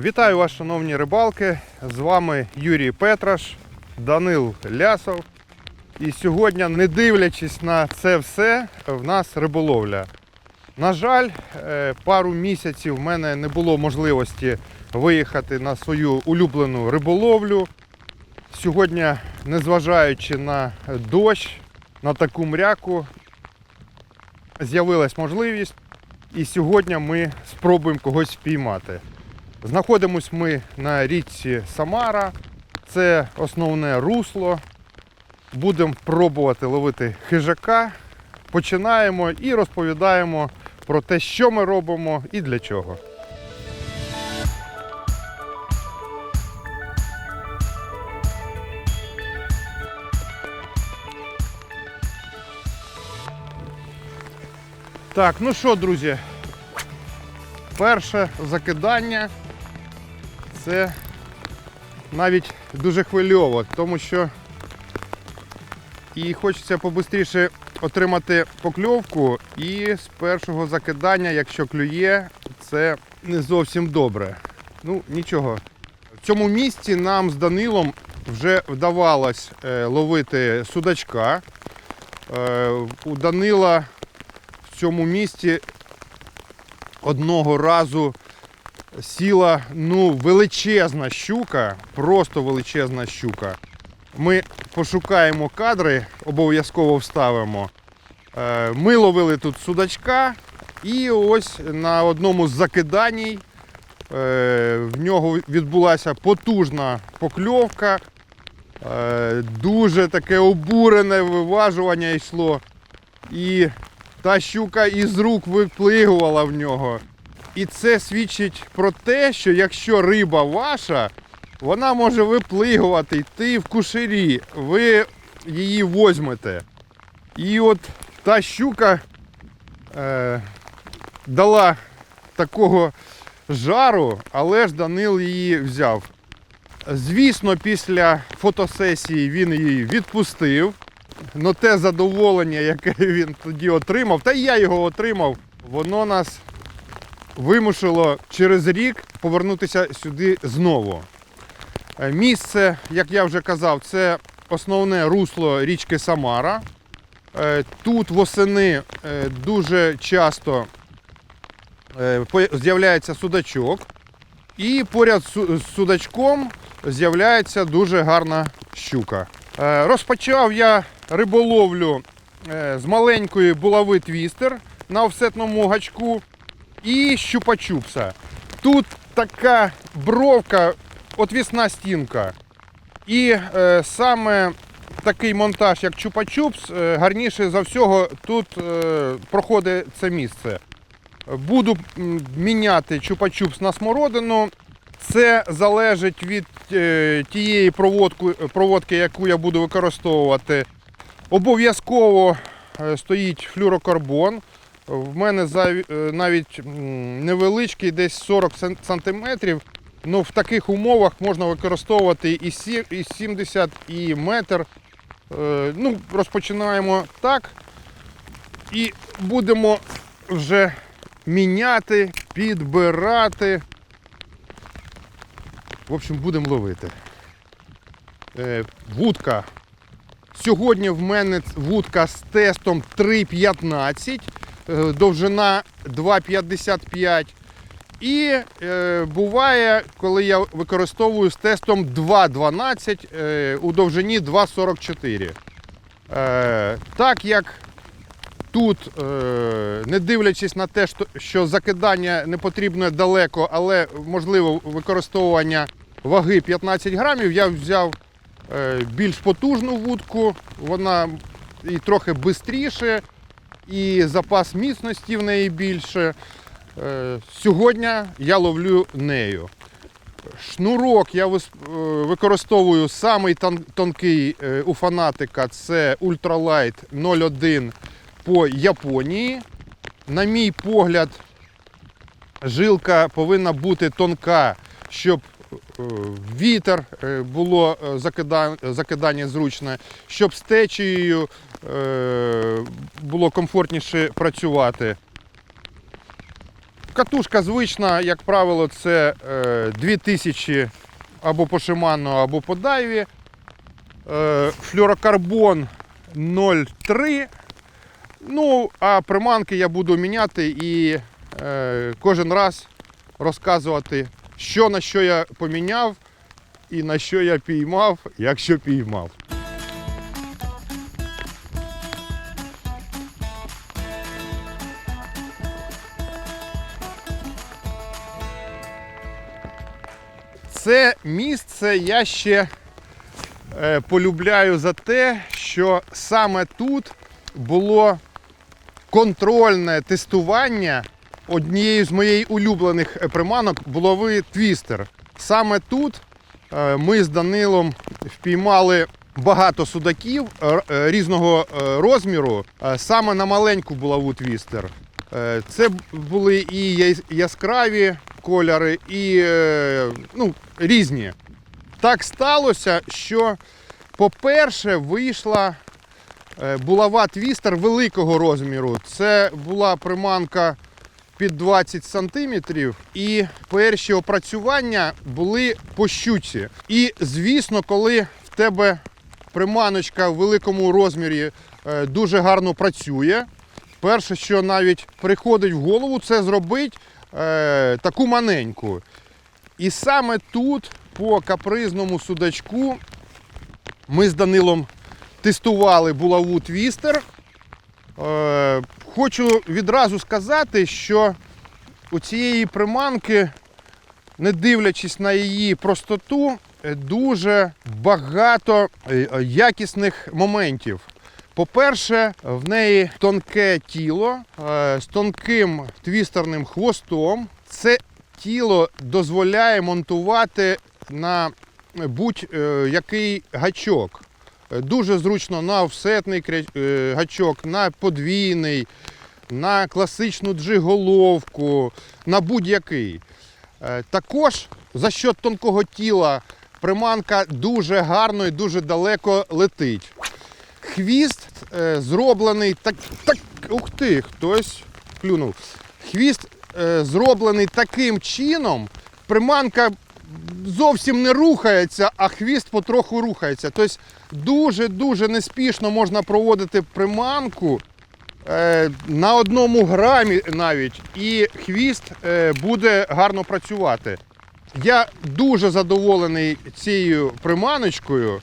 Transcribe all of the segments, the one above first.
Вітаю вас, шановні рибалки! З вами Юрій Петраш, Данил Лясов. І сьогодні, не дивлячись на це все, в нас риболовля. На жаль, е, пару місяців в мене не було можливості виїхати на свою улюблену риболовлю. Сьогодні, незважаючи на дощ, на таку мряку, з'явилась можливість. І сьогодні ми спробуємо когось впіймати. Знаходимось ми на річці Самара. Це основне русло. Будемо пробувати ловити хижака. Починаємо і розповідаємо про те, що ми робимо і для чого. Так, ну що, друзі, перше закидання це навіть дуже хвильово, тому що і хочеться побистріше отримати покльовку. І з першого закидання, якщо клює, це не зовсім добре. Ну, нічого. В цьому місці нам з Данилом вже вдавалось е, ловити судачка. Е, у Данила в цьому місці одного разу сіла ну, величезна щука, просто величезна щука. Ми пошукаємо кадри, обов'язково вставимо. Е, Ми ловили тут судачка, і ось на одному з закиданій е, в нього відбулася потужна покльовка. Е, Дуже таке обурене виважування йшло. І та щука із рук виплигувала в нього. І це свідчить про те, що якщо риба ваша, вона може виплигувати, йти в кушері, ви її возьмете. І от та щука е, дала такого жару, але ж Данил її взяв. Звісно, після фотосесії він її відпустив. Но те задоволення, яке він тоді отримав, та й я його отримав, воно нас вимусило через рік повернутися сюди знову. Е, Місце, як я вже казав, це основне русло річки Самара. Е, Тут восени е, дуже часто з'являється судачок. І поряд з судачком з'являється дуже гарна щука. Розпочав я риболовлю з маленької булави твістер на офсетному гачку і щупа-чупса. Тут така бровка, отвісна стінка. І е, саме такий монтаж, як чупа-чупс, е, гарніше за всього тут е, проходить це місце. Буду міняти чупа-чупс на смородину. Це залежить від е, тієї проводку, проводки, яку я буду використовувати. Обов'язково е, стоїть флюрокарбон. В мене е, навіть невеличкий, десь 40 сен- сантиметрів. Ну, в таких умовах можна використовувати і 70, і метр. Е, Ну, розпочинаємо так. І будемо вже міняти, підбирати. В общем, будемо ловити. Е, вудка. Сьогодні в мене вудка з тестом 3,15, е, довжина 2,55. І е, буває, коли я використовую з тестом 2,12 е, у довжині 2,44. Е, так як тут, е, не дивлячись на те, що- що закидання не потрібно далеко, але можливо використовування ваги 15 грамів, я взяв е, більш потужну вудку, вона і трохи швидше, і запас міцності в неї більше. Е, Сьогодні я ловлю нею. Шнурок я е, використовую самий тонкий е, у фанатика це Ultralight 01 по Японії. На мій погляд, жилка повинна бути тонка, щоб вітер е, було е, закидання зручне, щоб з течією е, було комфортніше працювати. Катушка звична, як правило, це е, 2000 або по шиману, або по дайві. Е, флюрокарбон 0,3. Ну, а приманки я буду міняти і е, кожен раз розказувати, що на що я поміняв і на що я піймав, якщо піймав. Це місце я ще е, полюбляю за те, що саме тут було контрольне тестування однією з моїх улюблених е, приманок булави твістер. Саме тут е, ми з Данилом впіймали багато судаків е, різного розміру, саме на маленьку булаву твістер. Це були і яскраві кольори, і ну, різні. Так сталося, що, по-перше, вийшла булава твістер великого розміру. Це була приманка під 20 сантиметрів, і перші опрацювання були по щуці. І, звісно, коли в тебе приманочка в великому розмірі е, дуже гарно працює, перше, що навіть приходить в голову, це зробити е, таку маленьку. І саме тут, по капризному судачку, ми з Данилом тестували булаву твістер. Е, хочу відразу сказати, що у цієї приманки, не дивлячись на її простоту, дуже багато е, е, якісних моментів. По-перше, в неї тонке тіло е, з тонким твістерним хвостом. Це тіло дозволяє монтувати на будь-який гачок. Дуже зручно на офсетний е, гачок, на подвійний, на класичну джиголовку, на будь-який. Е, Також за счет тонкого тіла приманка дуже гарно і дуже далеко летить. Хвіст е, зроблений так, так. Ух ти, хтось клюнув. Хвіст зроблений таким чином, приманка зовсім не рухається, а хвіст потроху рухається. Тобто дуже-дуже неспішно можна проводити приманку е, на одному грамі навіть, і хвіст е, буде гарно працювати. Я дуже задоволений цією приманочкою.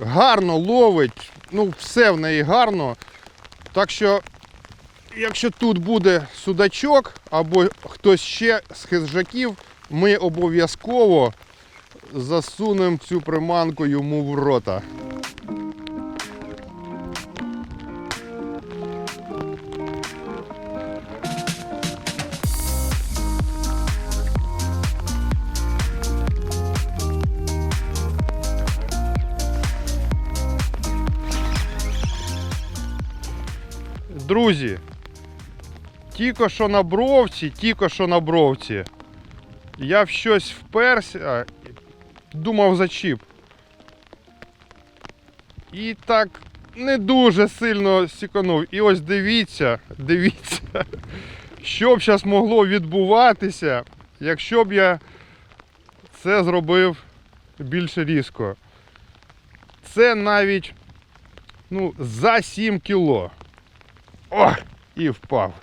Гарно ловить, ну все в неї гарно. Так що, якщо тут буде судачок або хтось ще з хижаків, ми обов'язково засунемо цю приманку йому в рота. Друзі, тільки що на бровці, тільки що на бровці. Я в щось вперся, думав зачіп. І так не дуже сильно сіканув. І ось дивіться, дивіться, що б зараз могло відбуватися, якщо б я це зробив більш різко. Це навіть ну, за 7 кіло. О! І впав.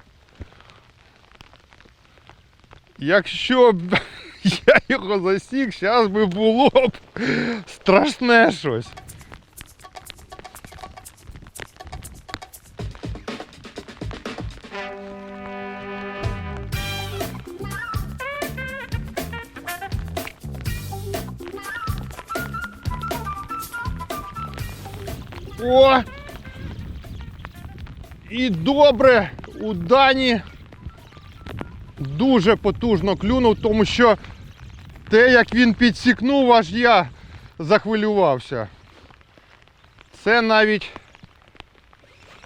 Якщо б я його засік, зараз би було б страшне щось. О! І добре у Дані дуже потужно клюнув, тому що те, як він підсікнув, аж я захвилювався. Це навіть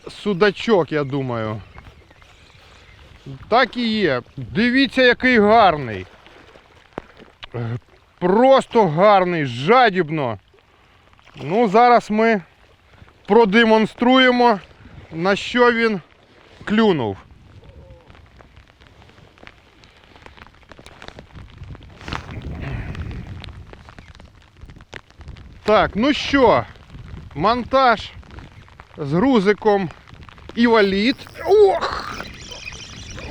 судачок, я думаю. Так і є. Дивіться, який гарний. Просто гарний, жадібно. Ну, зараз ми продемонструємо, на що він клюнув. Так, ну що, монтаж з грузиком і валід. Ох!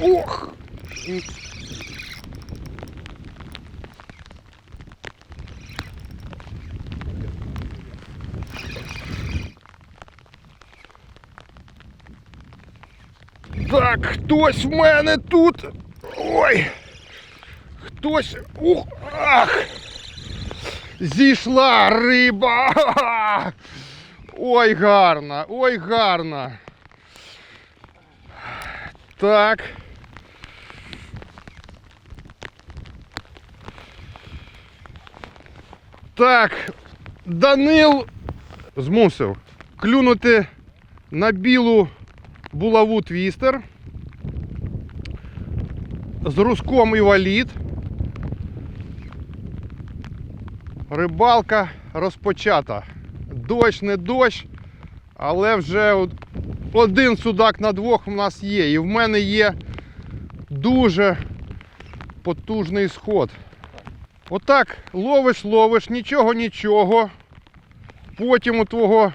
Ох! Так, хтось в мене тут. Ой! Хтось. Ух! Ах! Зійшла риба! Ой, гарна! Ой, гарна! Так. Так, Данил змусив клюнути на білу булаву твістер з руском і валід. Рибалка розпочата. Дощ, не дощ, але вже один судак на двох в нас є. І в мене є дуже потужний сход. Отак ловиш, ловиш, нічого, нічого. Потім у твого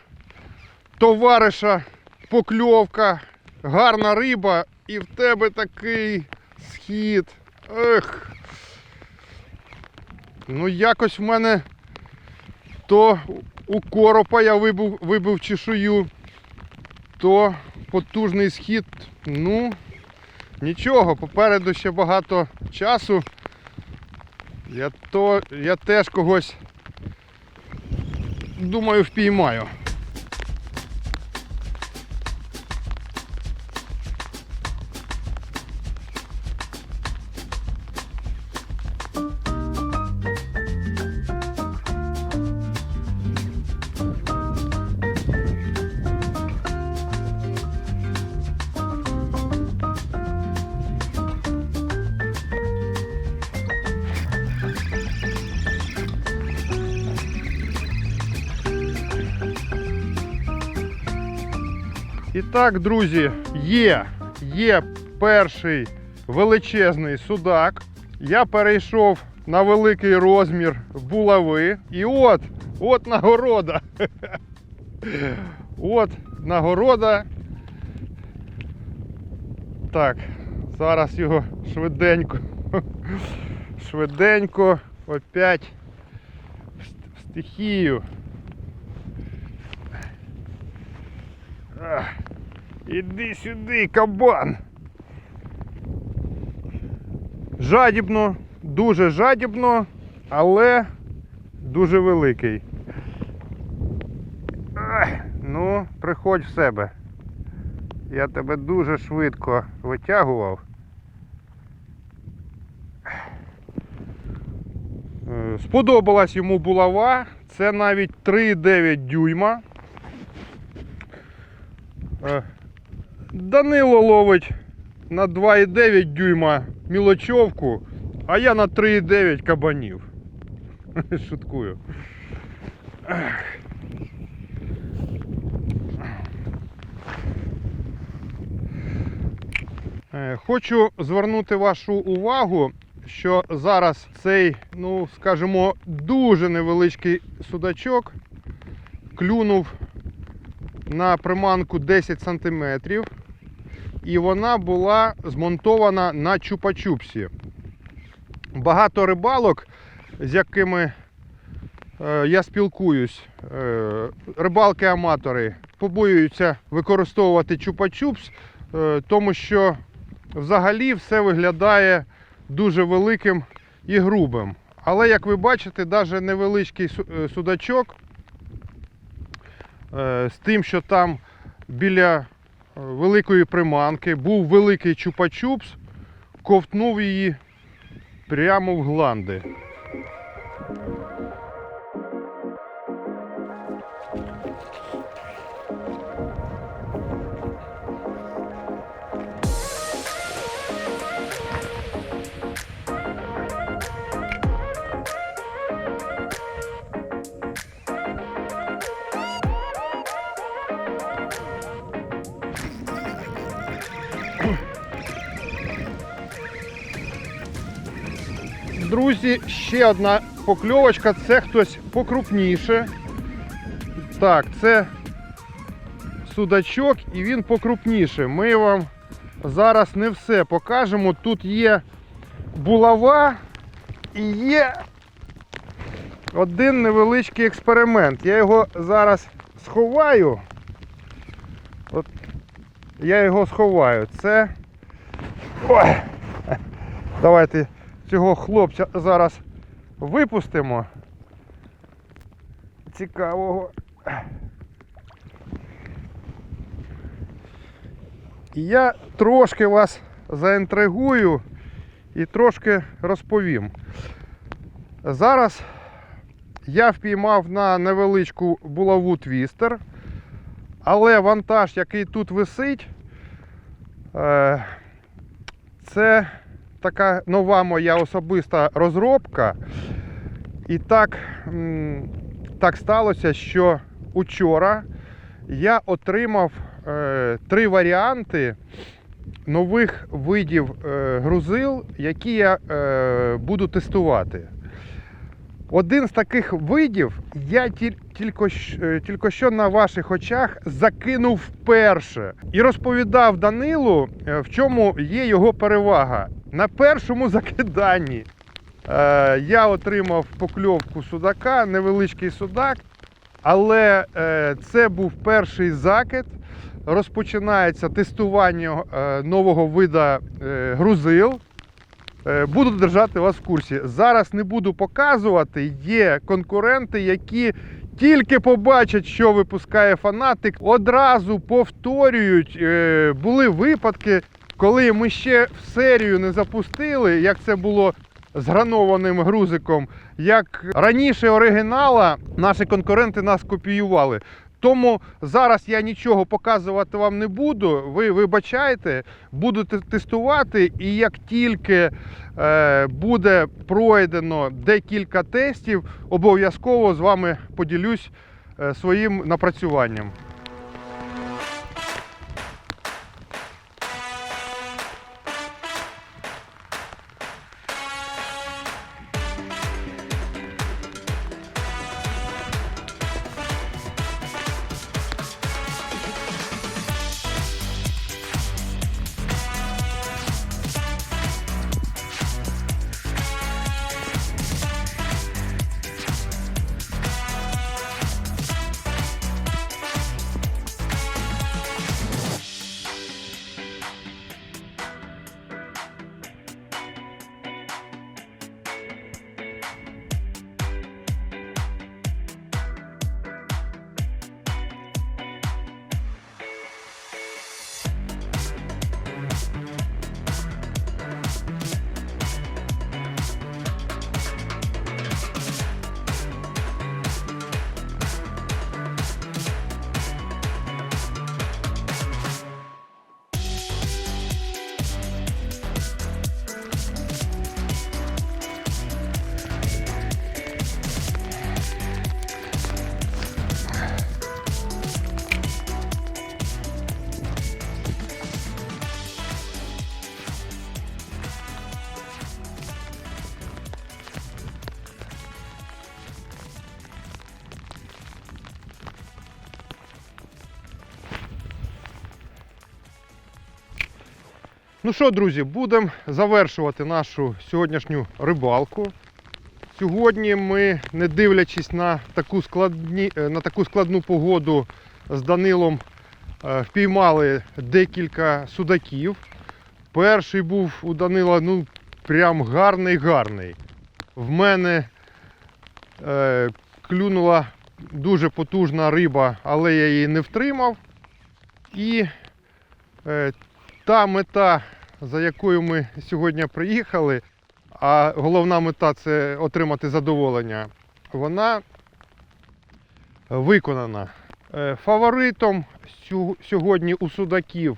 товариша покльовка, гарна риба, і в тебе такий схід. Ех. Ну, якось в мене то у коропа я вибив, вибив чешую, то потужний схід. Ну, нічого, попереду ще багато часу. Я, то, я теж когось думаю впіймаю. І так, друзі, є, є перший величезний судак. Я перейшов на великий розмір булави. І от, от нагорода. От нагорода. Так, зараз його швиденько. Швиденько опять в стихію. Іди сюди, кабан. Жадібно, дуже жадібно, але дуже великий. Ну, приходь в себе. Я тебе дуже швидко витягував. Е, Сподобалась йому булава. Це навіть 3,9 дюйма. Е, Данило ловить на 2,9 дюйма мілочовку, а я на 3,9 кабанів. Шуткую. Е, Хочу звернути вашу увагу, що зараз цей, ну скажімо, дуже невеличкий судачок клюнув на приманку 10 см. І вона була змонтована на чупа-чупсі. Багато рибалок, з якими е, я спілкуюсь, е, рибалки-аматори побоюються використовувати чупа-чупс, е, тому що взагалі все виглядає дуже великим і грубим. Але як ви бачите, навіть невеличкий судачок з тим, що там біля е, великої приманки був великий чупа-чупс, ковтнув її прямо в гланди. Друзі, ще одна покльовочка. Це хтось покрупніше. Так, це судачок і він покрупніше. Ми вам зараз не все покажемо. Тут є булава і є один невеличкий експеримент. Я його зараз сховаю. От я його сховаю. Це. Ой. Давайте цього хлопця зараз випустимо. Цікавого. Я трошки вас заінтригую і трошки розповім. Зараз я впіймав на невеличку булаву твістер, але вантаж, який тут висить, е, це така нова моя особиста розробка. І так, так сталося, що учора я отримав е, три варіанти нових видів е, грузил, які я е, буду тестувати. Один з таких видів я тіль- тільки, е, тільки що на ваших очах закинув вперше і розповідав Данилу, е, в чому є його перевага. На першому закиданні е, я отримав покльовку судака, невеличкий судак, але е, це був перший закид. Розпочинається тестування е, нового вида е, грузил. Е, Буду держати вас в курсі. Зараз не буду показувати. Є конкуренти, які тільки побачать, що випускає фанатик, одразу повторюють. Е, Були випадки, коли ми ще в серію не запустили, як це було з гранованим грузиком. Як раніше оригінала, наші конкуренти нас копіювали. Тому зараз я нічого показувати вам не буду. Ви вибачайте, буду тестувати, і як тільки е, буде пройдено декілька тестів, обов'язково з вами поділюсь е, своїм напрацюванням. Ну що, друзі, будемо завершувати нашу сьогоднішню рибалку. Сьогодні ми, не дивлячись на таку, складні, е, на таку складну погоду з Данилом, е, впіймали декілька судаків. Перший був у Данила ну, прям гарний-гарний. В мене е, клюнула дуже потужна риба, але я її не втримав. І е, та мета, за якою ми сьогодні приїхали, а головна мета це отримати задоволення, вона виконана. Е, Фаворитом сьогодні у судаків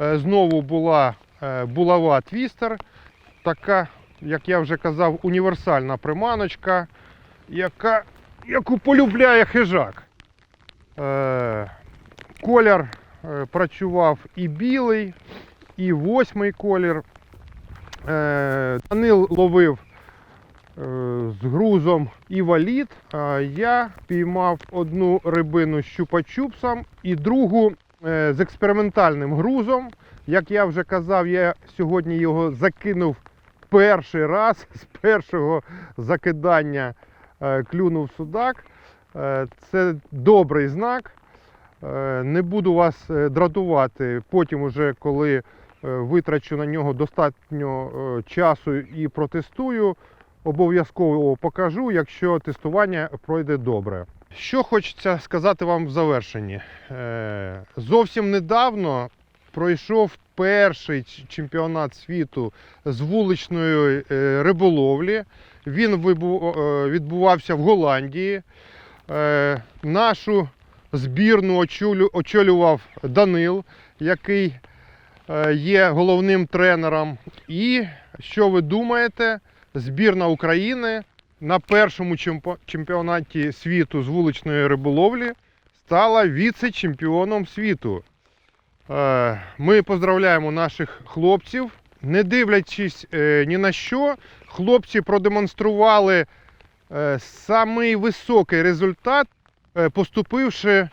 е, знову була е, булава твістер, така, як я вже казав, універсальна приманочка, яка, яку полюбляє хижак. Колір працював і білий, і восьмий колір. Е, Данил ловив з грузом і валіт. Я піймав одну рибину з щупа-чупсом і другу е, з експериментальним грузом. Як я вже казав, я сьогодні його закинув перший раз з першого закидання е, клюнув судак. Е, Це добрий знак. Е, Не буду вас е, дратувати потім, уже коли е, витрачу на нього достатньо часу і протестую. Обов'язково покажу, якщо тестування пройде добре. Що хочеться сказати вам в завершенні. Зовсім недавно пройшов перший чемпіонат світу з вуличної риболовлі. Він відбувався в Голландії. Нашу збірну очолював Данил, який е, є головним тренером. І що ви думаєте? Збірна України на першому чемпіонаті світу з вуличної риболовлі стала віце-чемпіоном світу. Е, Ми поздравляємо наших хлопців. Не дивлячись е, ні на що, хлопці продемонстрували самий високий результат, поступивши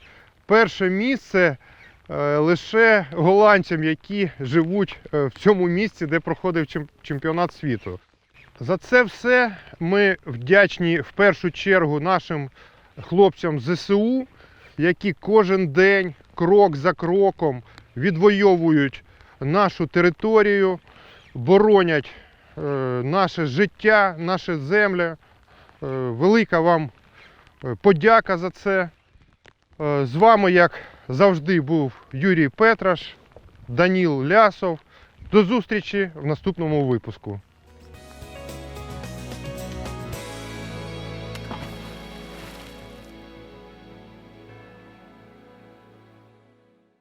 перше місце е, лише голландцям, які живуть е, в цьому місці, де проходив чемпіонат світу. За це все ми вдячні в першу чергу нашим хлопцям ЗСУ, які кожен день, крок за кроком, відвоюють нашу територію, боронять е, наше життя, наші землі. Е, велика вам е, подяка за це. Е, з вами, як завжди, був Юрій Петраш, Даніл Лясов. До зустрічі в наступному випуску.